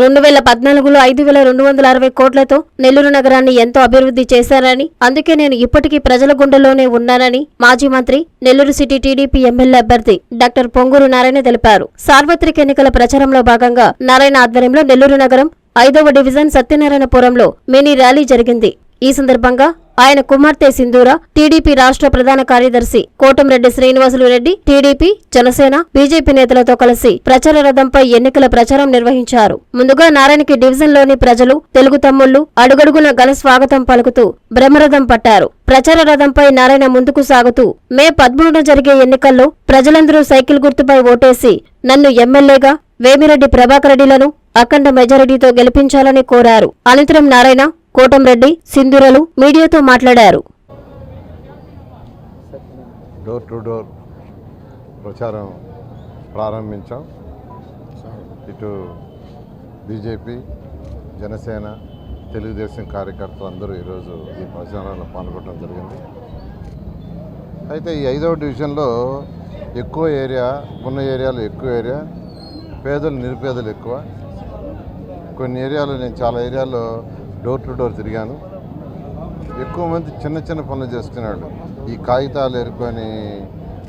రెండు వేల పద్నాలుగులో ఐదు వేల రెండు వందల అరవై కోట్లతో నెల్లూరు నగరాన్ని ఎంతో అభివృద్ధి చేశారని అందుకే నేను ఇప్పటికీ ప్రజల గుండెల్లోనే ఉన్నానని మాజీ మంత్రి నెల్లూరు సిటీ టీడీపీ ఎమ్మెల్యే అభ్యర్థి డాక్టర్ పొంగూరు నారాయణ తెలిపారు. సార్వత్రిక ఎన్నికల ప్రచారంలో భాగంగా నారాయణ ఆధ్వర్యంలో నెల్లూరు నగరం ఐదవ డివిజన్ సత్యనారాయణపురంలో మినీ ర్యాలీ జరిగింది. ఈ సందర్భంగా ఆయన కుమార్తె సింధూర టీడీపీ రాష్ట్ర ప్రధాన కార్యదర్శి కోటంరెడ్డి శ్రీనివాసులు రెడ్డి టీడీపీ జనసేన బీజేపీ నేతలతో కలిసి ప్రచార రథంపై ఎన్నికల ప్రచారం నిర్వహించారు. ముందుగా నారాయణకి డివిజన్లోని ప్రజలు తెలుగు తమ్ముళ్ళు అడుగడుగున ఘన స్వాగతం పలుకుతూ బ్రహ్మరథం పట్టారు. ప్రచార రథంపై నారాయణ ముందుకు సాగుతూ మే పదమూడున జరిగే ఎన్నికల్లో ప్రజలందరూ సైకిల్ గుర్తుపై ఓటేసి నన్ను ఎమ్మెల్యేగా వేమిరెడ్డి ప్రభాకర్ రెడ్డిలను అఖండ మెజారిటీతో గెలిపించాలని కోరారు. అనంతరం నారాయణ కోటంరెడ్డి సింధురలు మీడియాతో మాట్లాడారు. డోర్ టు డోర్ ప్రచారం ప్రారంభించాం. ఇటు బీజేపీ జనసేన తెలుగుదేశం కార్యకర్తలు అందరూ ఈరోజు ఈ ప్రచారంలో పాల్గొనడం జరిగింది. అయితే ఈ ఐదవ డివిజన్లో ఎక్కువ ఏరియా ఉన్న ఏరియాలో ఎక్కువ ఏరియా పేదలు నిరుపేదలు ఎక్కువ. కొన్ని ఏరియాలో నేను చాలా ఏరియాలో డోర్ టు డోర్ తిరిగాను. ఎక్కువ మంది చిన్న చిన్న పనులు చేసుకునేవాళ్ళు. ఈ కాగితాలు ఎరుకొని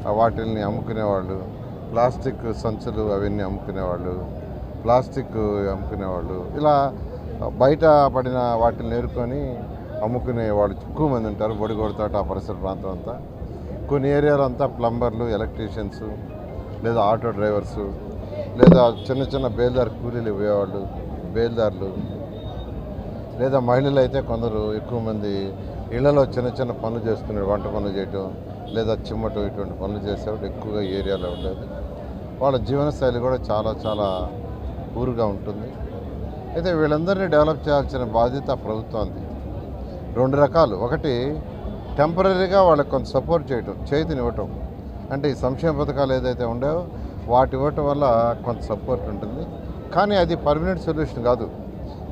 ఆ వాటిల్ని అమ్ముకునేవాళ్ళు. ప్లాస్టిక్ సంచులు అవన్నీ అమ్ముకునేవాళ్ళు. ప్లాస్టిక్ అమ్ముకునేవాళ్ళు. ఇలా బయట పడిన వాటిని ఏరుకొని అమ్ముకునే వాళ్ళు ఎక్కువ మంది ఉంటారు. బొడిగొడతాట ఆ పరిసర ప్రాంతం అంతా. కొన్ని ఏరియాలంతా ప్లంబర్లు ఎలక్ట్రీషియన్స్ లేదా ఆటో డ్రైవర్సు లేదా చిన్న చిన్న బేల్దార్ కూలీలు ఇవ్వేవాళ్ళు బేల్దార్లు. లేదా మహిళలు అయితే కొందరు ఎక్కువ మంది ఇళ్ళలో చిన్న చిన్న పనులు చేసుకునే వంట పనులు చేయటం లేదా చిమ్మటం ఇటువంటి పనులు చేసేవాళ్ళు ఎక్కువగా ఏరియాలో ఉండేది. వాళ్ళ జీవనశైలి కూడా చాలా చాలా ఊరుగా ఉంటుంది. అయితే వీళ్ళందరినీ డెవలప్ చేయాల్సిన బాధ్యత ప్రభుత్వానికి రెండు రకాలు. ఒకటి టెంపరీగా వాళ్ళకి కొంత సపోర్ట్ చేయటం చేతినివ్వటం. అంటే ఈ సంక్షేమ పథకాలు ఏదైతే ఉండేవో వాటి ఇవ్వటం వల్ల కొంత సపోర్ట్ ఉంటుంది. కానీ అది పర్మనెంట్ సొల్యూషన్ కాదు.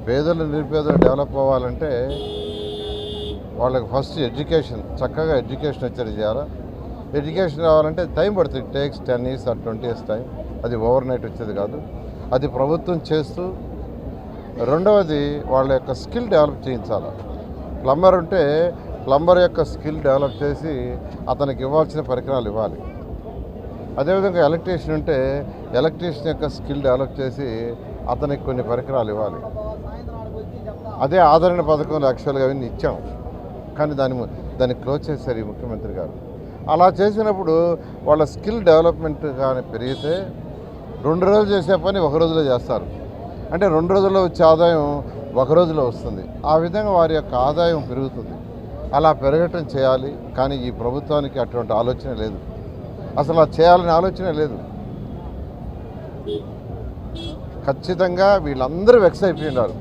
పేదలు నిరుపేదలు డెవలప్ అవ్వాలంటే వాళ్ళకి ఫస్ట్ ఎడ్యుకేషన్ చక్కగా ఎడ్యుకేషన్ వచ్చేది చేయాలి? ఎడ్యుకేషన్ రావాలంటే టైం పడుతుంది. Takes ten years or twenty years time అది ఓవర్ నైట్ వచ్చేది కాదు. అది ప్రభుత్వం చేస్తూ రెండవది వాళ్ళ యొక్క స్కిల్ డెవలప్ చేయించాలి? ప్లంబర్ ఉంటే ప్లంబర్ యొక్క స్కిల్ డెవలప్ చేసి అతనికి ఇవ్వాల్సిన పరికరాలు ఇవ్వాలి. అదేవిధంగా ఎలక్ట్రీషియన్ ఉంటే ఎలక్ట్రీషియన్ యొక్క స్కిల్ డెవలప్ చేసి అతనికి కొన్ని పరికరాలు ఇవ్వాలి. అదే ఆదరణ పథకంలో యాక్చువల్గా అవన్నీ ఇచ్చాం. కానీ దాని ము- దాన్ని క్లోజ్ చేశారు ఈ ముఖ్యమంత్రి గారు. అలా చేసినప్పుడు వాళ్ళ స్కిల్ డెవలప్మెంట్ కానీ పెరిగితే రెండు రోజులు చేసే పని ఒక రోజులో చేస్తారు. అంటే రెండు రోజుల్లో వచ్చే ఆదాయం ఒక రోజులో వస్తుంది. ఆ విధంగా వారి యొక్క ఆదాయం పెరుగుతుంది. అలా పెరగటం చేయాలి. కానీ ఈ ప్రభుత్వానికి అటువంటి ఆలోచన లేదు. అసలు అది చేయాలనే ఆలోచన లేదు. ఖచ్చితంగా వీళ్ళందరూ వెక్స్ అయిపోయినారు.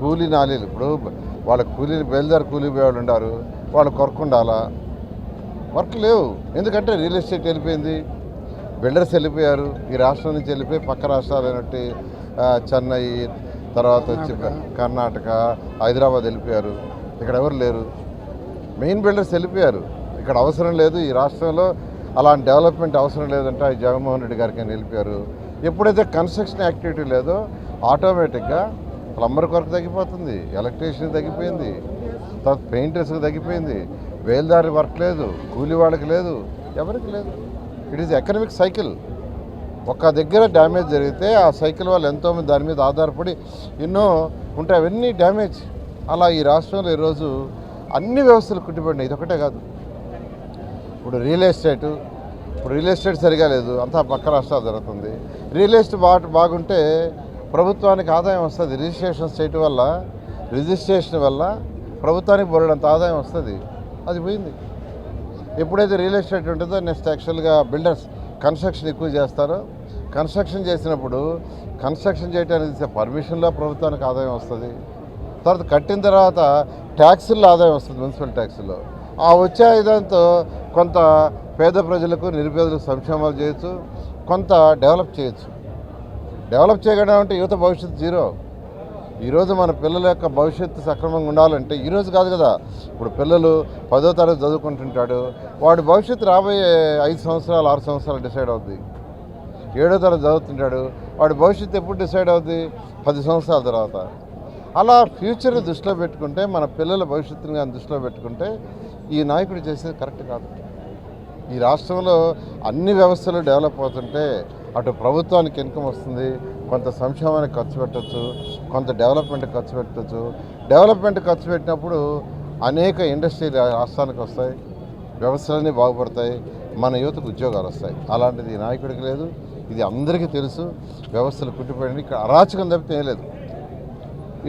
కూలీ నాలీలు ఇప్పుడు వాళ్ళ కూలీలు బయలుదేరి కూలీ పోయేవాళ్ళు ఉన్నారు వాళ్ళు కొరకుండాలా వర్క్ లేవు. ఎందుకంటే రియల్ ఎస్టేట్ వెళ్ళిపోయింది. బిల్డర్స్ వెళ్ళిపోయారు. ఈ రాష్ట్రం నుంచి వెళ్ళిపోయి పక్క రాష్ట్రాలు అయినట్టు ఆ, చెన్నై తర్వాత వచ్చి కర్ణాటక. హైదరాబాద్ వెళ్ళిపోయారు. ఇక్కడ ఎవరు లేరు? మెయిన్ బిల్డర్స్ వెళ్ళిపోయారు. ఇక్కడ అవసరం లేదు. ఈ రాష్ట్రంలో అలాంటి డెవలప్మెంట్ అవసరం లేదంటే. జగన్మోహన్ రెడ్డి గారికి వెళ్ళిపోయారు. ఎప్పుడైతే కన్స్ట్రక్షన్ యాక్టివిటీ లేదో ఆటోమేటిక్గా ప్లంబర్ కొరకు తగ్గిపోతుంది ఎలక్ట్రీషియన్ తగ్గిపోయింది తర్వాత పెయింటర్స్కి తగ్గిపోయింది వేల్దారి వర్క్ లేదు కూలి వాళ్ళకి లేదు ఎవరికి లేదు. ఇట్ ఈస్ ఎకనమిక్ సైకిల్ ఒక దగ్గర డ్యామేజ్ జరిగితే ఆ సైకిల్ వల్ల ఎంతోమంది దాని మీద ఆధారపడి ఎన్నో ఉంటాయి అవన్నీ డ్యామేజ్. అలా ఈ రాష్ట్రంలో ఈరోజు అన్ని వ్యవస్థలు కుట్టిపడినాయి. ఇది ఒకటే కాదు. ఇప్పుడు రియల్ ఎస్టేట్ ఇప్పుడు రియల్ ఎస్టేట్ సరిగా లేదు అంతా పక్క రాష్ట్రాలు జరుగుతుంది. రియల్ ఎస్టేట్ బాగా బాగుంటే ప్రభుత్వానికి ఆదాయం వస్తుంది. రిజిస్ట్రేషన్ చేయటం వల్ల రిజిస్ట్రేషన్ వల్ల ప్రభుత్వానికి బోరడంత ఆదాయం వస్తుంది. అది పోయింది. ఎప్పుడైతే రియల్ ఎస్టేట్ ఉంటుందో నెక్స్ట్ యాక్చువల్గా బిల్డర్స్ కన్స్ట్రక్షన్ ఎక్కువ చేస్తారో కన్స్ట్రక్షన్ చేసినప్పుడు కన్స్ట్రక్షన్ చేయడానికి పర్మిషన్లో ప్రభుత్వానికి ఆదాయం వస్తుంది. తర్వాత కట్టిన తర్వాత ట్యాక్సుల్లో ఆదాయం వస్తుంది మున్సిపల్ ట్యాక్సుల్లో ఆ వచ్చే ఆదాయంతో కొంత పేద ప్రజలకు నిరుపేదలకు సంక్షేమాలు చేయొచ్చు కొంత డెవలప్ చేయొచ్చు. డెవలప్ చేయడం అంటే యువత భవిష్యత్తు జీరో. ఈరోజు మన పిల్లల యొక్క భవిష్యత్తు సక్రమంగా ఉండాలంటే ఈరోజు కాదు కదా. ఇప్పుడు పిల్లలు పదో తరగతి చదువుకుంటుంటాడు వాడి భవిష్యత్తు రాబోయే ఐదు సంవత్సరాలు ఆరు సంవత్సరాలు డిసైడ్ అవుద్ది. ఏడో తరగతి చదువుతుంటాడు వాడి భవిష్యత్తు ఎప్పుడు డిసైడ్ అవుద్ది? పది సంవత్సరాల తర్వాత. అలా ఫ్యూచర్ దృష్టిలో పెట్టుకుంటే మన పిల్లల భవిష్యత్తుని కానీ దృష్టిలో పెట్టుకుంటే ఈ నాయకుడు చేసేది కరెక్ట్ కాదు. ఈ రాష్ట్రంలో అన్ని వ్యవస్థలు డెవలప్ అవుతుంటే అటు ప్రభుత్వానికి ఇన్కమ్ వస్తుంది కొంత సంక్షేమానికి ఖర్చు పెట్టచ్చు కొంత డెవలప్మెంట్ ఖర్చు పెట్టచ్చు. డెవలప్మెంట్ ఖర్చు పెట్టినప్పుడు అనేక ఇండస్ట్రీలు రాష్ట్రానికి వస్తాయి వ్యవస్థలన్నీ బాగుపడతాయి మన యువతకు ఉద్యోగాలు వస్తాయి. అలాంటిది నాయకుడికి లేదు ఇది అందరికీ తెలుసు వ్యవస్థలు కుట్టిపోయింది ఇక్కడ అరాచకం తప్పితే ఏం లేదు.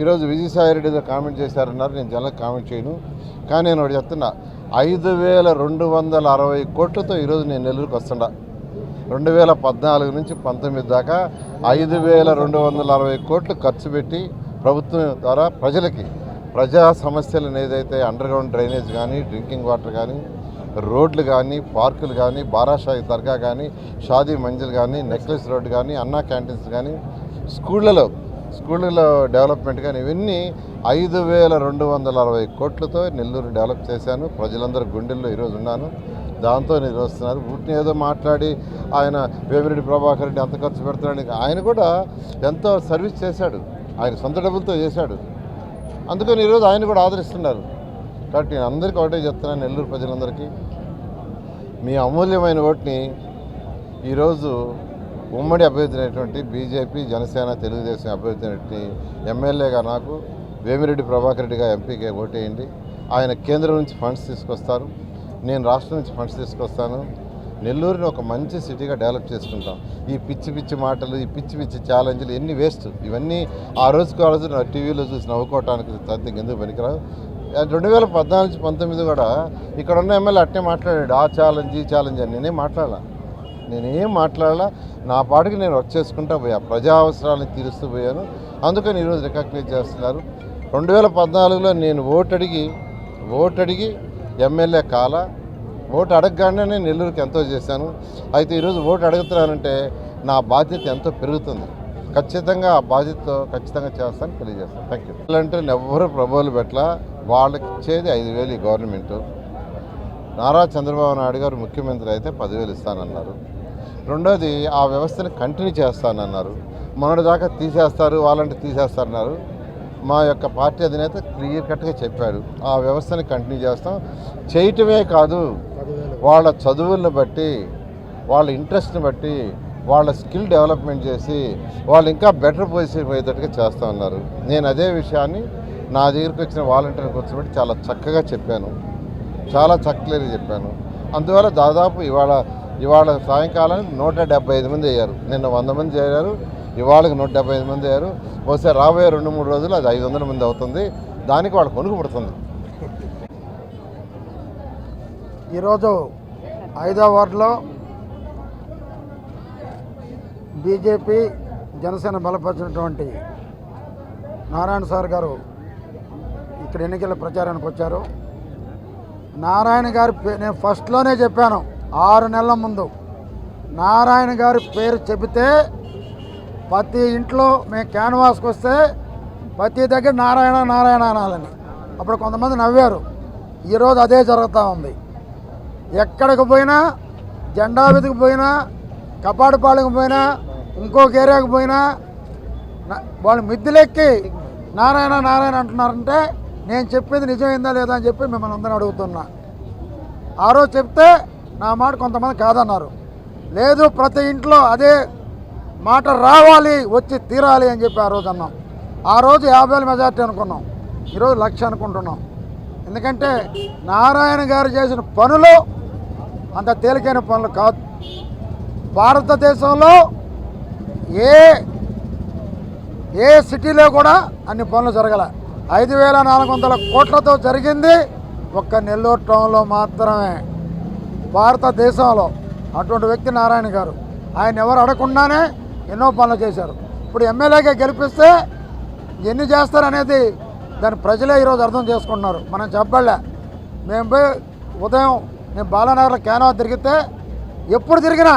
ఈరోజు విజయసాయిరెడ్డి ఏదో కామెంట్ చేశారన్నారు నేను జనాలకు కామెంట్ చేయను. కానీ నేను ఒకటి చెప్తున్నా ఐదు వేల రెండు వందల అరవై కోట్లతో ఈరోజు నేను నెల్లూరుకు వస్తుండా. రెండు వేల పద్నాలుగు నుంచి పంతొమ్మిది దాకా ఐదు వేల రెండు వందల అరవై కోట్లు ఖర్చు పెట్టి ప్రభుత్వం ద్వారా ప్రజలకి ప్రజా సమస్యలను ఏదైతే అండర్ గ్రౌండ్ డ్రైనేజ్ కానీ డ్రింకింగ్ వాటర్ కానీ రోడ్లు కానీ పార్కులు కానీ బారాషాయి దర్గా కానీ షాదీ మంజిల్ కానీ నెక్లెస్ రోడ్ కానీ అన్నా క్యాంటీన్స్ కానీ స్కూళ్ళలో స్కూళ్ళలో డెవలప్మెంట్ కానీ ఇవన్నీ ఐదు వేల రెండు వందల అరవై కోట్లతో నెల్లూరు డెవలప్ చేశాను. ప్రజలందరూ గుండెల్లో ఈరోజు ఉన్నాను. దాంతో నేను వస్తున్నారు. వీటిని ఏదో మాట్లాడి ఆయన వేమిరెడ్డి ప్రభాకర్ రెడ్డి అంత ఖర్చు పెడుతున్నాడు ఆయన కూడా ఎంతో సర్వీస్ చేశాడు. ఆయన సొంత డబ్బులతో చేశాడు. అందుకని ఈరోజు ఆయన కూడా ఆదరిస్తున్నారు. కాబట్టి నేను అందరికీ ఒకటే చెప్తున్నాను నెల్లూరు ప్రజలందరికీ. మీ అమూల్యమైన ఓటుని ఈరోజు ఉమ్మడి అభ్యర్థి అయినటువంటి బీజేపీ జనసేన తెలుగుదేశం అభ్యర్థి అయినటువంటి ఎమ్మెల్యేగా నాకు వేమిరెడ్డి ప్రభాకర్ రెడ్డిగా ఎంపీగా ఓటేయండి. ఆయన కేంద్రం నుంచి ఫండ్స్ తీసుకొస్తారు. నేను రాష్ట్రం నుంచి ఫండ్స్ తీసుకొస్తాను. నెల్లూరుని ఒక మంచి సిటీగా డెవలప్ చేసుకుంటాం. ఈ పిచ్చి పిచ్చి మాటలు ఈ పిచ్చి పిచ్చి ఛాలెంజ్లు ఎన్ని వేస్ట్? ఇవన్నీ ఆ రోజుకు ఆ రోజు నా టీవీలో చూసి నవ్వుకోవటానికి తద్ది ఎందుకు పనికిరావు? రెండు వేల పద్నాలుగు పంతొమ్మిది కూడా ఇక్కడ ఉన్న ఎమ్మెల్యే అట్టే మాట్లాడాడు. ఆ ఛాలెంజ్ ఈ ఛాలెంజ్ అని నేనే మాట్లాడాల? నేనేం మాట్లాడాలా నా పాటికి నేను వర్క్ చేసుకుంటా పోయా. ప్రజా అవసరాలను తీరుస్తూ పోయాను. అందుకని ఈరోజు రికగ్నైజ్ చేస్తున్నారు. రెండు వేల పద్నాలుగులో నేను ఓటు అడిగి ఓటు అడిగి ఎమ్మెల్యే కాల. ఓటు అడగగానే నేను నెల్లూరుకి ఎంతో చేశాను. అయితే ఈరోజు ఓటు అడుగుతున్నానంటే నా బాధ్యత ఎంతో పెరుగుతుంది. ఖచ్చితంగా ఆ బాధ్యతతో ఖచ్చితంగా చేస్తాను తెలియజేస్తాను. థ్యాంక్ యూ అంటే ఎవరు ప్రభువులు పెట్ల వాళ్ళకి ఇచ్చేది ఐదు వేలు ఈ గవర్నమెంటు. నారా చంద్రబాబు నాయుడు గారు ముఖ్యమంత్రి అయితే పదివేలు ఇస్తానన్నారు. రెండోది ఆ వ్యవస్థని కంటిన్యూ చేస్తానన్నారు. మొన్నటి దాకా తీసేస్తారు వాళ్ళంటే తీసేస్తారన్నారు. మా యొక్క పార్టీ అధినేత క్లియర్ కట్గా చెప్పాడు ఆ వ్యవస్థని కంటిన్యూ చేస్తాం. చేయటమే కాదు వాళ్ళ చదువులను బట్టి వాళ్ళ ఇంట్రెస్ట్ని బట్టి వాళ్ళ స్కిల్ డెవలప్మెంట్ చేసి వాళ్ళు ఇంకా బెటర్ పొజిషన్ పోయేటట్టుగా చేస్తా ఉన్నారు నేను అదే విషయాన్ని నా దగ్గరికి వచ్చిన వాలంటీర్ కూర్చోబెట్టి చాలా చక్కగా చెప్పాను. చాలా చక్కలేరు చెప్పాను. అందువల్ల దాదాపు ఇవాళ ఇవాళ సాయంకాలం నూట డెబ్బై ఐదు మంది అయ్యారు. నిన్న వంద మంది చేరారు. ఇవాళకి నూట డెబ్బై ఐదు మంది అయ్యారు. బహుశా రాబోయే రెండు మూడు రోజులు అది ఐదు వందల మంది అవుతుంది. దానికి వాళ్ళు కొనుగు పడుతుంది. ఈరోజు ఐదో వార్డులో బీజేపీ జనసేన బలపరిచినటువంటి నారాయణ సార్ గారు ఇక్కడ ఎన్నికల ప్రచారానికి వచ్చారు. నారాయణ గారు పే- నేను ఫస్ట్లోనే చెప్పాను. ఆరు నెలల ముందు నారాయణ గారి పేరు చెబితే ప్రతి ఇంట్లో మేము క్యాన్వాస్కి వస్తే ప్రతి దగ్గర నారాయణ నారాయణ అనాలని. అప్పుడు కొంతమంది నవ్వారు. ఈరోజు అదే జరుగుతూ ఉంది. ఎక్కడికి పోయినా జెండా విధికి పోయినా కపాడిపాలెంకి పోయినా ఇంకొక ఏరియాకి పోయినా వాళ్ళు మిద్దులెక్కి నారాయణ నారాయణ అంటున్నారంటే నేను చెప్పేది నిజమైందా లేదా అని చెప్పి మిమ్మల్ని అందరిని అడుగుతున్నా. ఆ రోజు చెప్తే నా మాట కొంతమంది కాదన్నారు. లేదు ప్రతి ఇంట్లో అదే మాట రావాలి వచ్చి తీరాలి అని చెప్పి ఆ రోజు అన్నాం. ఆ రోజు యాభై వేల మెజార్టీ అనుకున్నాం. ఈరోజు లక్ష అనుకుంటున్నాం. ఎందుకంటే నారాయణ గారు చేసిన పనులు అంత తేలికైన పనులు కాదు. భారతదేశంలో ఏ ఏ సిటీలో కూడా అన్ని పనులు జరగల. ఐదు వేల నాలుగు వందల కోట్లతో జరిగింది. ఒక్క నెల్లూరు టౌన్లో మాత్రమే. భారతదేశంలో అటువంటి వ్యక్తి నారాయణ గారు. ఆయన ఎవరు అడగకుండానే ఎన్నో పనులు చేశారు. ఇప్పుడు ఎమ్మెల్యేగా గెలిపిస్తే ఎన్ని చేస్తారనేది దాని ప్రజలే ఈరోజు అర్థం చేసుకుంటున్నారు. మనం చెప్పలే మేము పోయి ఉదయం నేను బాలానగర్లో క్యానవా తిరిగితే ఎప్పుడు తిరిగినా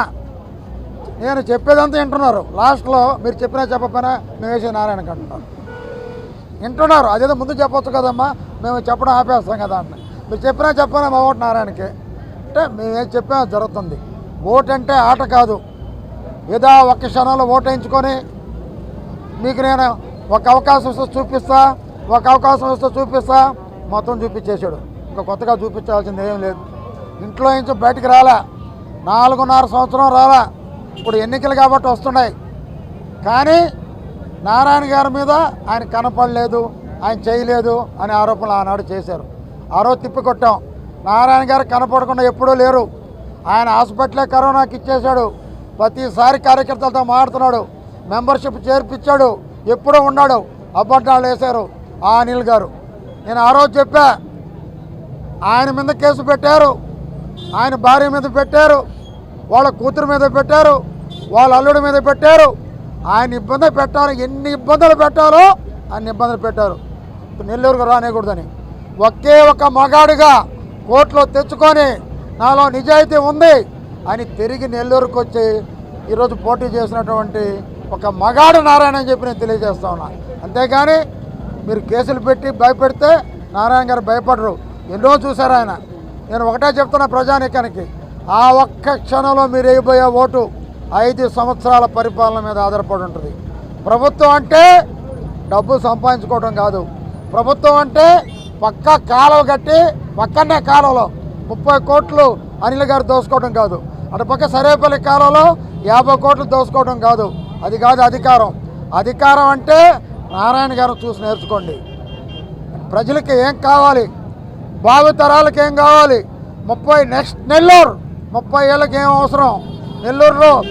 నేను చెప్పేదంతా వింటున్నారు. లాస్ట్లో మీరు చెప్పినా చెప్పపోయినా మేము వేసే నారాయణకి అంటున్నారు. వింటున్నారు. అదేదో ముందు చెప్పొచ్చు కదమ్మా మేము చెప్పడం ఆపేస్తాం కదా అంటే మీరు చెప్పినా చెప్పనా మా ఓటు నారాయణకి. అంటే మేమేం ఏం అది జరుగుతుంది. ఓటు అంటే ఆట కాదు. ఏదో ఒక్క క్షణంలో ఓటు మీకు నేను ఒక అవకాశం వస్తే చూపిస్తా ఒక అవకాశం వస్తే చూపిస్తా మొత్తం చూపించేశాడు. ఇంకా కొత్తగా చూపించాల్సింది ఏం లేదు. ఇంట్లో నుంచి బయటకు రాలా. నాలుగున్నర సంవత్సరం రాలా. ఇప్పుడు ఎన్నికలు కాబట్టి వస్తున్నాయి. కానీ నారాయణ గారి మీద ఆయన కనపడలేదు ఆయన చేయలేదు అనే ఆరోపణలు ఆనాడు చేశారు. ఆ రోజు తిప్పికొట్టాం నారాయణ గారు కనపడకుండా ఎప్పుడూ లేరు. ఆయన హాస్పిటలే కరోనాకి ఇచ్చేశాడు. ప్రతిసారి కార్యకర్తలతో మాట్లాడుతున్నాడు. మెంబర్షిప్ చేర్పించాడు. ఎప్పుడూ ఉన్నాడు. అబద్ధాలు వేశారు ఆ అనిల్ గారు. నేను ఆ రోజు చెప్పా ఆయన మీద కేసు పెట్టారు. ఆయన భార్య మీద పెట్టారు. వాళ్ళ కూతురు మీద పెట్టారు. వాళ్ళ అల్లుడి మీద పెట్టారు. ఆయన ఇబ్బంది పెట్టాలి ఎన్ని ఇబ్బందులు పెట్టాలో అన్ని ఇబ్బందులు పెట్టారు. నెల్లూరుకు రానేకూడదని ఒకే ఒక మగాడుగా కోర్టులో తెచ్చుకొని నాలో నిజాయితీ ఉంది అని తిరిగి నెల్లూరుకు వచ్చి ఈరోజు పోటీ చేసినటువంటి ఒక మగాడు నారాయణ అని చెప్పి నేను తెలియజేస్తా ఉన్నాను అంతేగాని మీరు కేసులు పెట్టి భయపెడితే నారాయణ గారు భయపడరు. ఎన్నో చూశారు ఆయన. నేను ఒకటే చెప్తున్నా ప్రజానీకానికి ఆ ఒక్క క్షణంలో మీరు వేయబోయే ఓటు ఐదు సంవత్సరాల పరిపాలన మీద ఆధారపడి ఉంటుంది. ప్రభుత్వం అంటే డబ్బు సంపాదించుకోవడం కాదు. ప్రభుత్వం అంటే పక్క కాలువ కట్టి పక్కనే కాలువలో. ముప్పై కోట్లు అనిల్ గారు దోసుకోవడం కాదు. అటుపక్క సరేపల్లి కాలంలో యాభై కోట్లు దోసుకోవడం కాదు. అది కాదు అధికారం. అధికారం అంటే నారాయణ గారు చూసి నేర్చుకోండి. ప్రజలకి ఏం కావాలి? భావితరాలకు ఏం కావాలి? ముప్పై నెక్స్ట్ నెల్లూరు. ముప్పై ఏళ్ళకి ఏం అవసరం? నెల్లూరులో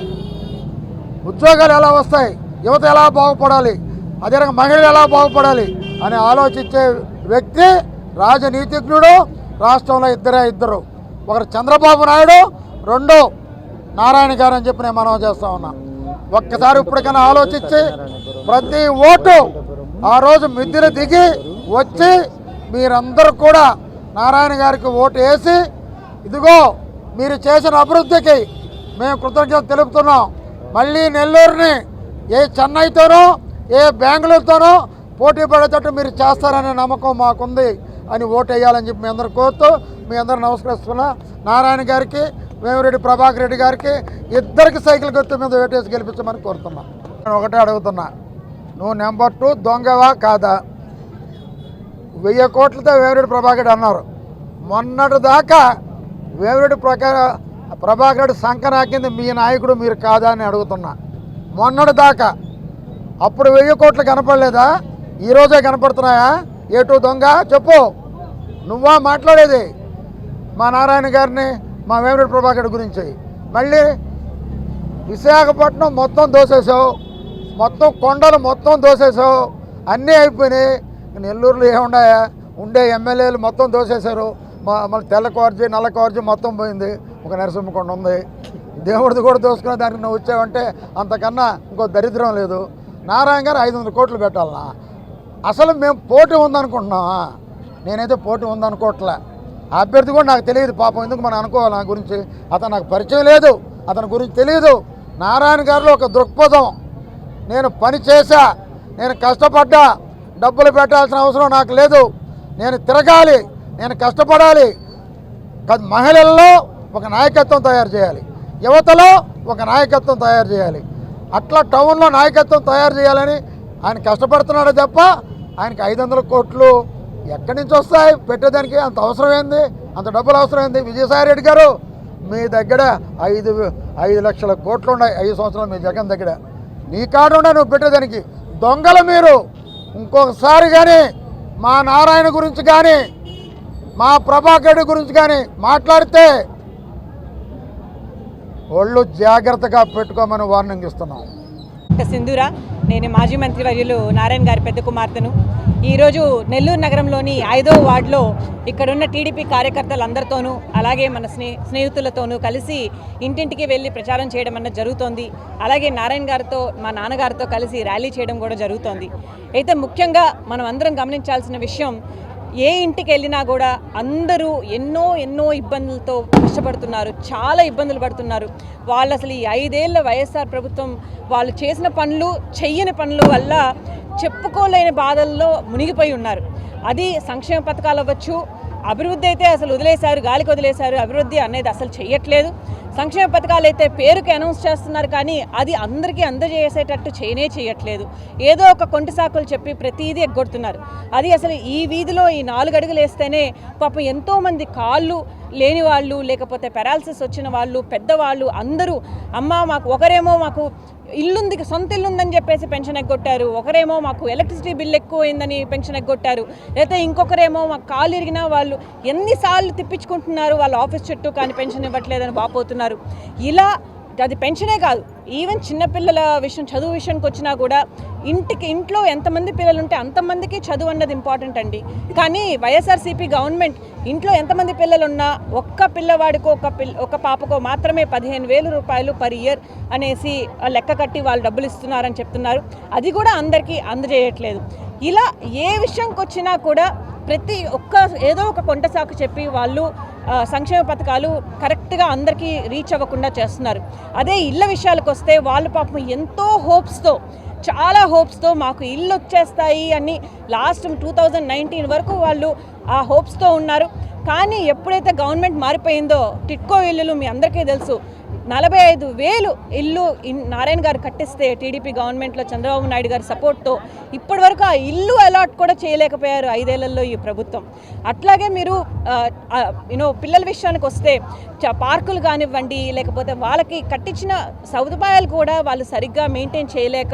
ఉద్యోగాలు ఎలా వస్తాయి? యువత ఎలా బాగుపడాలి? అదే మహిళలు ఎలా బాగుపడాలి? అని ఆలోచించే వ్యక్తి రాజనీతిజ్ఞుడు రాష్ట్రంలో ఇద్దరే ఇద్దరు. ఒకరు చంద్రబాబు నాయుడు రెండు నారాయణ గారు అని చెప్పి నేను మనం చేస్తా ఉన్నా. ఒక్కసారి ఇప్పటికైనా ఆలోచించి ప్రతి ఓటు ఆ రోజు మిద్దెలు దిగి వచ్చి మీరందరూ కూడా నారాయణ గారికి ఓటు వేసి ఇదిగో మీరు చేసిన అభివృద్ధికి మేము కృతజ్ఞత తెలుపుతున్నాం. మళ్ళీ నెల్లూరుని ఏ చెన్నైతోనో ఏ బెంగళూరుతోనో పోటీ పడేటట్టు మీరు చేస్తారనే నమ్మకం మాకుంది అని ఓటేయాలని చెప్పి మీ అందరు కోరుతూ మీ అందరు నమస్కరిస్తున్నా. నారాయణ గారికి వేమిరెడ్డి ప్రభాకర్ రెడ్డి గారికి ఇద్దరికి సైకిల్ గుర్తు మీద ఓటేసి గెలిపించమని కోరుతున్నా. నేను ఒకటే అడుగుతున్నా. నువ్వు నెంబర్ టూ దొంగవా కాదా? వెయ్యి కోట్లతో వేమిరెడ్డి ప్రభాకర్ అన్నారు. మొన్నటి దాకా వేమిరెడ్డి ప్రకార ప్రభాకర్ రెడ్డి సంకనాకింది మీ నాయకుడు మీరు కాదా అని అడుగుతున్నా. మొన్నటి దాకా అప్పుడు వెయ్యి కోట్లు కనపడలేదా? ఈరోజే కనపడుతున్నాయా? ఏటు దొంగ? చెప్పు. నువ్వా మాట్లాడేది? మా నారాయణ గారిని మా వేమిరెడ్డి ప్రభాకర్ గురించి. మళ్ళీ విశాఖపట్నం మొత్తం దోసేసావు మొత్తం కొండలు మొత్తం దోసేసావు అన్నీ అయిపోయినాయి. నెల్లూరులో ఏముండాయా ఉండే ఎమ్మెల్యేలు మొత్తం దోసేశారు. మా మళ్ళీ తెల్ల కార్జీ నల్ల కార్జీ మొత్తం పోయింది. ఒక నరసింహకొండ ఉంది. దేవుడిది కూడా దోసుకునే దానికి నువ్వు వచ్చావంటే అంతకన్నా ఇంకో దరిద్రం లేదు. నారాయణ గారు ఐదు వందల కోట్లు పెట్టాలన్నా. అసలు మేము పోటీ ఉందనుకుంటున్నామా? నేనైతే పోటీ ఉందనుకోవట్లే. ఆ అభ్యర్థి కూడా నాకు తెలియదు పాపం ఎందుకు మనం అనుకోవాలి నా గురించి. అతను నాకు పరిచయం లేదు అతని గురించి తెలియదు నారాయణ గారిలో ఒక దృక్పథం. నేను పని చేశా నేను కష్టపడ్డా డబ్బులు పెట్టాల్సిన అవసరం నాకు లేదు. నేను తిరగాలి నేను కష్టపడాలి. మహిళల్లో ఒక నాయకత్వం తయారు చేయాలి. యువతలో ఒక నాయకత్వం తయారు చేయాలి. అట్లా టౌన్లో నాయకత్వం తయారు చేయాలని ఆయన కష్టపడుతున్నాడు తప్ప ఆయనకి ఐదు వందల కోట్లు ఎక్కడి నుంచి వస్తాయి? పెట్టేదానికి అంత అవసరమైంది? అంత డబ్బులు అవసరం విజయసాయి రెడ్డి గారు మీ దగ్గర ఐదు ఐదు లక్షల కోట్లు ఉన్నాయి ఐదు సంవత్సరాలు మీ జగన్ దగ్గర. నీ కాడ ఉండే నువ్వు పెట్టేదానికి. దొంగలు మీరు. ఇంకొకసారి కానీ మా నారాయణ గురించి కానీ మా ప్రభాకర్ గురించి కానీ మాట్లాడితే ఒళ్ళు జాగ్రత్తగా పెట్టుకోమని వార్నింగ్ ఇస్తున్నాం. డాక్టర్ సింధూర నేను మాజీ మంత్రి వర్యులు నారాయణ గారి పెద్ద కుమార్తెను. ఈరోజు నెల్లూరు నగరంలోని ఐదో వార్డులో ఇక్కడున్న టీడీపీ కార్యకర్తలందరితోనూ అలాగే మన స్నే స్నేహితులతోనూ కలిసి ఇంటింటికి వెళ్ళి ప్రచారం చేయడం అన్నది జరుగుతోంది. అలాగే నారాయణ గారితో మా నాన్నగారితో కలిసి ర్యాలీ చేయడం కూడా జరుగుతోంది. అయితే ముఖ్యంగా మనం అందరం గమనించాల్సిన విషయం ఏ ఇంటికి వెళ్ళినా కూడా అందరూ ఎన్నో ఎన్నో ఇబ్బందులతో కష్టపడుతున్నారు చాలా ఇబ్బందులు పడుతున్నారు. వాళ్ళు అసలు ఈ ఐదేళ్ళ వైఎస్ఆర్ ప్రభుత్వం వాళ్ళు చేసిన పనులు చెయ్యని పనుల వల్ల చెప్పుకోలేని బాధల్లో మునిగిపోయి ఉన్నారు. అది సంక్షేమ పథకాలు అవ్వచ్చు అభివృద్ధి అయితే అసలు వదిలేశారు గాలికి వదిలేశారు అభివృద్ధి అనేది అసలు చేయట్లేదు సంక్షేమ పథకాలు అయితే పేరుకి అనౌన్స్ చేస్తున్నారు కానీ అది అందరికీ అందజేసేటట్టు చేయనే చేయట్లేదు. ఏదో ఒక కొంటి సాకులు చెప్పి ప్రతిదీ ఎగ్గొడుతున్నారు. అది అసలు ఈ వీధిలో ఈ నాలుగు అడుగులు వేస్తేనే పాపం ఎంతోమంది కాళ్ళు లేని వాళ్ళు లేకపోతే పెరాలసిస్ వచ్చిన వాళ్ళు పెద్దవాళ్ళు అందరూ అమ్మ మాకు ఒకరేమో మాకు ఇల్లుంది సొంత ఇల్లు ఉందని చెప్పేసి పెన్షన్ ఎగ్గొట్టారు. ఒకరేమో మాకు ఎలక్ట్రిసిటీ బిల్ ఎక్కువైందని పెన్షన్ ఎగ్గొట్టారు. లేకపోతే ఇంకొకరేమో మాకు కాలు ఇరిగినా వాళ్ళు ఎన్నిసార్లు తిప్పించుకుంటున్నారు వాళ్ళ ఆఫీస్ చుట్టూ కానీ పెన్షన్ ఇవ్వట్లేదని బాపోతున్నారు ఇలా అది పెన్షనే కాదు. ఈవెన్ చిన్నపిల్లల విషయం చదువు విషయానికి వచ్చినా కూడా ఇంటికి ఇంట్లో ఎంతమంది పిల్లలు ఉంటే అంతమందికి చదువు అన్నది ఇంపార్టెంట్ అండి. కానీ వైఎస్ఆర్సీపీ గవర్నమెంట్ ఇంట్లో ఎంతమంది పిల్లలు ఉన్నా ఒక్క పిల్లవాడికో ఒక పిల్ల ఒక పాపకో మాత్రమే పదిహేను వేలు రూపాయలు పర్ ఇయర్ అనేసి లెక్క కట్టి వాళ్ళు డబ్బులు ఇస్తున్నారని చెప్తున్నారు. అది కూడా అందరికీ అందజేయట్లేదు. ఇలా ఏ విషయంకి వచ్చినా కూడా ప్రతి ఒక్క ఏదో ఒక కొంట సాకు చెప్పి వాళ్ళు సంక్షేమ పథకాలు కరెక్ట్గా అందరికీ రీచ్ అవ్వకుండా చేస్తున్నారు. అదే ఇళ్ళ విషయాలకు వస్తే వాళ్ళు పాపం ఎంతో హోప్స్తో చాలా హోప్స్తో మాకు ఇల్లు వచ్చేస్తాయి అని లాస్ట్ టూ థౌజండ్ నైన్టీన్ వరకు వాళ్ళు ఆ హోప్స్తో ఉన్నారు. కానీ ఎప్పుడైతే గవర్నమెంట్ మారిపోయిందో టిట్కో ఇల్లులు మీ అందరికీ తెలుసు నలభై ఐదు వేలు ఇల్లు నారాయణ గారు కట్టిస్తే టీడీపీ గవర్నమెంట్లో చంద్రబాబు నాయుడు గారి సపోర్ట్తో ఇప్పటి వరకు ఆ ఇల్లు అలాట్ కూడా చేయలేకపోయారు ఐదేళ్ళలో ఈ ప్రభుత్వం. అట్లాగే మీరు యూనో పిల్లల విషయానికి వస్తే పార్కులు కానివ్వండి లేకపోతే వాళ్ళకి కట్టించిన సదుపాయాలు కూడా వాళ్ళు సరిగ్గా మెయింటైన్ చేయలేక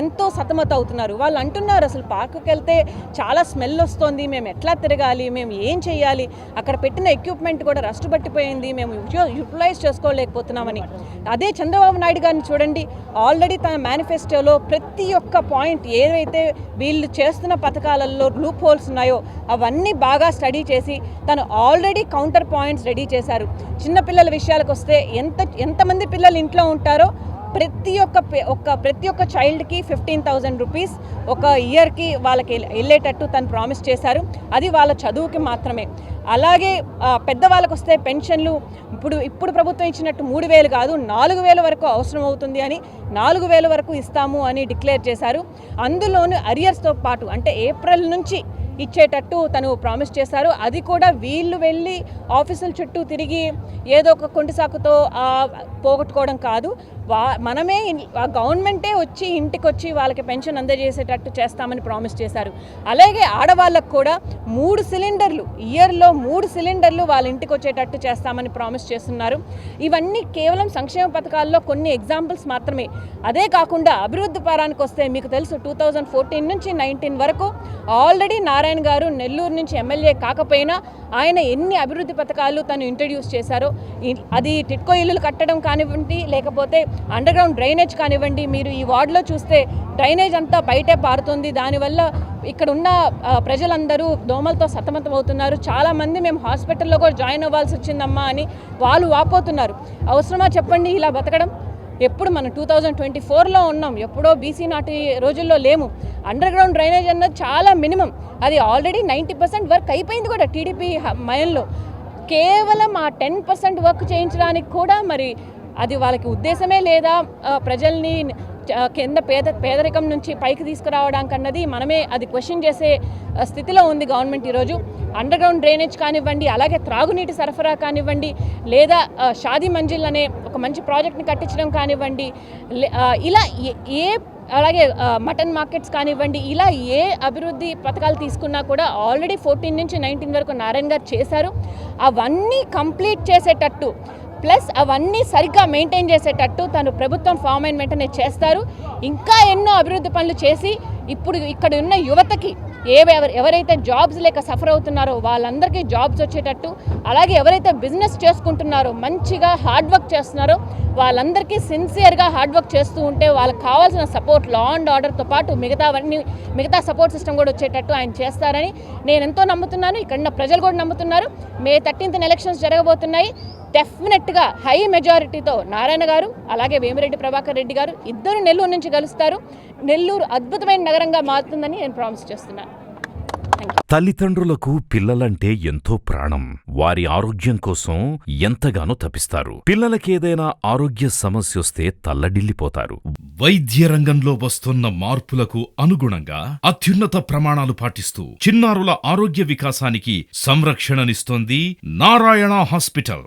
ఎంతో సతమత అవుతున్నారు. వాళ్ళు అంటున్నారు అసలు పార్కుకి వెళ్తే చాలా స్మెల్ వస్తుంది మేము ఎట్లా తిరగాలి మేము ఏం చేయాలి అక్కడ పెట్టిన ఎక్విప్మెంట్ కూడా రస్ట్ పట్టిపోయింది మేము యూటిలైజ్ చేస్తున్నామని. అదే చంద్రబాబు నాయుడు గారిని చూడండి ఆల్రెడీ తన మేనిఫెస్టోలో ప్రతి ఒక్క పాయింట్ ఏవైతే వీళ్ళు చేస్తున్న పథకాలలో లూప్ హోల్స్ ఉన్నాయో అవన్నీ బాగా స్టడీ చేసి తను ఆల్రెడీ కౌంటర్ పాయింట్స్ రెడీ చేశారు. చిన్నపిల్లల విషయాలకు వస్తే ఎంత ఎంతమంది పిల్లలు ఇంట్లో ఉంటారో ప్రతి ఒక్క ఒక్క ప్రతి ఒక్క చైల్డ్కి ఫిఫ్టీన్ థౌజండ్ రూపీస్ ఒక ఇయర్కి వాళ్ళకి వెళ్ళేటట్టు తను ప్రామిస్ చేశారు. అది వాళ్ళ చదువుకి మాత్రమే. అలాగే పెద్దవాళ్ళకు వస్తే పెన్షన్లు ఇప్పుడు ఇప్పుడు ప్రభుత్వం ఇచ్చినట్టు మూడు వేలు కాదు నాలుగు వేల వరకు అవసరం అవుతుంది అని నాలుగు వేల వరకు ఇస్తాము అని డిక్లేర్ చేశారు. అందులోను అరియర్స్తో పాటు అంటే ఏప్రిల్ నుంచి ఇచ్చేటట్టు తను ప్రామిస్ చేశారు. అది కూడా వీళ్ళు వెళ్ళి ఆఫీసుల చుట్టూ తిరిగి ఏదో ఒక కొంటిసాకుతో పోగొట్టుకోవడం కాదు. వా మనమే ఆ గవర్నమెంటే వచ్చి ఇంటికి వచ్చి వాళ్ళకి పెన్షన్ అందజేసేటట్టు చేస్తామని ప్రామిస్ చేశారు. అలాగే ఆడవాళ్ళకు కూడా మూడు సిలిండర్లు ఇయర్లో మూడు సిలిండర్లు వాళ్ళ ఇంటికి వచ్చేటట్టు చేస్తామని ప్రామిస్ చేస్తున్నారు. ఇవన్నీ కేవలం సంక్షేమ పథకాల్లో కొన్ని ఎగ్జాంపుల్స్ మాత్రమే. అదే కాకుండా అభివృద్ధి పరానికి వస్తే మీకు తెలుసు టూ థౌజండ్ ఫోర్టీన్ నుంచి నైన్టీన్ వరకు ఆల్రెడీ నారాయణ గారు నెల్లూరు నుంచి ఎమ్మెల్యే కాకపోయినా ఆయన ఎన్ని అభివృద్ధి పథకాలు తను ఇంట్రడ్యూస్ చేశారో అది టిట్కో ఇల్లులు కట్టడం కానివ్వండి లేకపోతే అండర్ గ్రౌండ్ డ్రైనేజ్ కానివ్వండి మీరు ఈ వార్డులో చూస్తే డ్రైనేజ్ అంతా బయటే పారుతుంది. దానివల్ల ఇక్కడ ఉన్న ప్రజలందరూ దోమలతో సతమతం అవుతున్నారు చాలామంది మేము హాస్పిటల్లో కూడా జాయిన్ అవ్వాల్సి వచ్చిందమ్మా అని వాళ్ళు వాపోతున్నారు. అవసరమా చెప్పండి ఇలా బతకడం? ఎప్పుడు మనం టూ థౌజండ్ ట్వంటీ ఫోర్లో ఉన్నాం. ఎప్పుడో బీసీ నాటి రోజుల్లో లేము. అండర్ గ్రౌండ్ డ్రైనేజ్ అన్నది చాలా మినిమం. అది ఆల్రెడీ నైంటీ పర్సెంట్ వర్క్ అయిపోయింది కూడా టీడీపీ మయంలో. కేవలం ఆ టెన్ పర్సెంట్ వర్క్ చేయించడానికి కూడా మరి అది వాళ్ళకి ఉద్దేశమే లేదా ప్రజల్ని కింద పేద పేదరికం నుంచి పైకి తీసుకురావడానికన్నది మనమే అది క్వశ్చన్ చేసే స్థితిలో ఉంది గవర్నమెంట్ ఈరోజు. అండర్ గ్రౌండ్ డ్రైనేజ్ కానివ్వండి అలాగే త్రాగునీటి సరఫరా కానివ్వండి లేదా షాదీ మంజిల్ అనే ఒక మంచి ప్రాజెక్ట్ని కట్టించడం కానివ్వండి లే- ఇలా ఏ- ఏ అలాగే మటన్ మార్కెట్స్ కానివ్వండి ఇలా ఏ అభివృద్ధి పథకాలు తీసుకున్నా కూడా ఆల్రెడీ ఫోర్టీన్ నుంచి నైన్టీన్ వరకు నారాయణ గారు చేశారు. అవన్నీ కంప్లీట్ చేసేటట్టు ప్లస్ అవన్నీ సరిగ్గా మెయింటైన్ చేసేటట్టు తను ప్రభుత్వం ఫామ్ అయిన వెంటనే చేస్తారు. ఇంకా ఎన్నో అభివృద్ధి పనులు చేసి ఇప్పుడు ఇక్కడ ఉన్న యువతకి ఏ ఎవరైతే జాబ్స్ లేక సఫర్ అవుతున్నారో వాళ్ళందరికీ జాబ్స్ వచ్చేటట్టు అలాగే ఎవరైతే బిజినెస్ చేసుకుంటున్నారో మంచిగా హార్డ్ వర్క్ చేస్తున్నారో వాళ్ళందరికీ సిన్సియర్గా హార్డ్ వర్క్ చేస్తూ ఉంటే వాళ్ళకి కావాల్సిన సపోర్ట్ లా అండ్ ఆర్డర్తో పాటు మిగతావన్నీ మిగతా సపోర్ట్ సిస్టమ్ కూడా వచ్చేటట్టు ఆయన చేస్తారని నేను ఎంతో నమ్ముతున్నాను. ఇక్కడ ప్రజలు కూడా నమ్ముతున్నారు. మే థర్టీన్త్ ఎలక్షన్స్ జరగబోతున్నాయి. డెఫినెట్గా హై మెజారిటీతో నారాయణ గారు అలాగే వేమిరెడ్డి ప్రభాకర్ రెడ్డి గారు ఇద్దరు నెల్లూరు నుంచి కలుస్తారు నెల్లూరు అద్భుతమైన నగరంగా మారుతుందని నేను ప్రామిస్ చేస్తున్నాను తల్లిదండ్రులకు పిల్లలంటే ఎంతో ప్రాణం. వారి ఆరోగ్యం కోసం ఎంతగానో తపిస్తారు. పిల్లలకేదైనా ఆరోగ్య సమస్యొస్తే తల్లడిల్లిపోతారు. వైద్య రంగంలో వస్తున్న మార్పులకు అనుగుణంగా అత్యున్నత ప్రమాణాలు పాటిస్తూ చిన్నారుల ఆరోగ్య వికాసానికి సంరక్షణనిస్తోంది నారాయణ హాస్పిటల్.